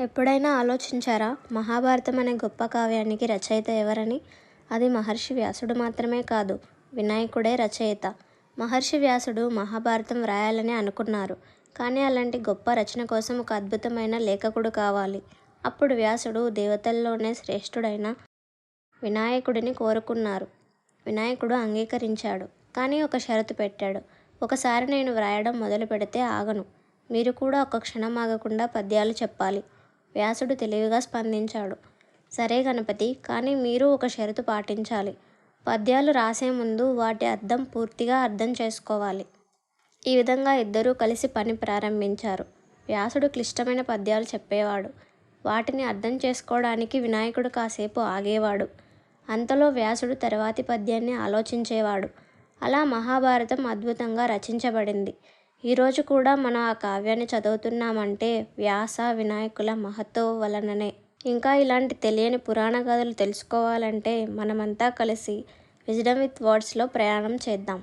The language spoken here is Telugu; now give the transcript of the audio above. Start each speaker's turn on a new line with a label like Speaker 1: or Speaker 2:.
Speaker 1: ఎప్పుడైనా ఆలోచించారా? మహాభారతం అనే గొప్ప కావ్యానికి రచయిత ఎవరని? అది మహర్షి వ్యాసుడు మాత్రమే కాదు వినాయకుడే రచయిత. మహర్షి వ్యాసుడు మహాభారతం వ్రాయాలని అనుకున్నారు. కానీ అలాంటి గొప్ప రచన కోసం ఒక అద్భుతమైన లేఖకుడు కావాలి. అప్పుడు వ్యాసుడు దేవతల్లోనే శ్రేష్ఠుడైన వినాయకుడిని కోరుకున్నారు. వినాయకుడు అంగీకరించాడు. కానీ ఒక షరతు పెట్టాడు. ఒకసారి నేను వ్రాయడం మొదలు పెడితే ఆగను. మీరు కూడా ఒక క్షణం ఆగకుండా పద్యాలు చెప్పాలి. వ్యాసుడు తెలివిగా స్పందించాడు. సరే గణపతి కానీ మీరు ఒక షరతు పాటించాలి. పద్యాలు రాసే ముందు వాటి అర్థం పూర్తిగా అర్థం చేసుకోవాలి. ఈ విధంగా ఇద్దరూ కలిసి పని ప్రారంభించారు. వ్యాసుడు క్లిష్టమైన పద్యాలు చెప్పేవాడు. వాటిని అర్థం చేసుకోవడానికి వినాయకుడు కాసేపు ఆగేవాడు. అంతలో వ్యాసుడు తర్వాతి పద్యాన్ని ఆలోచించేవాడు. అలా మహాభారతం అద్భుతంగా రచించబడింది. ఈరోజు కూడా మనం ఆ కావ్యాన్ని చదువుతున్నామంటే వ్యాస వినాయకుల మహత్వ వలననే. ఇంకా ఇలాంటి తెలియని పురాణ కథలు తెలుసుకోవాలంటే మనమంతా కలిసి విజ్డమ్ విత్ వర్డ్స్లో ప్రయాణం చేద్దాం.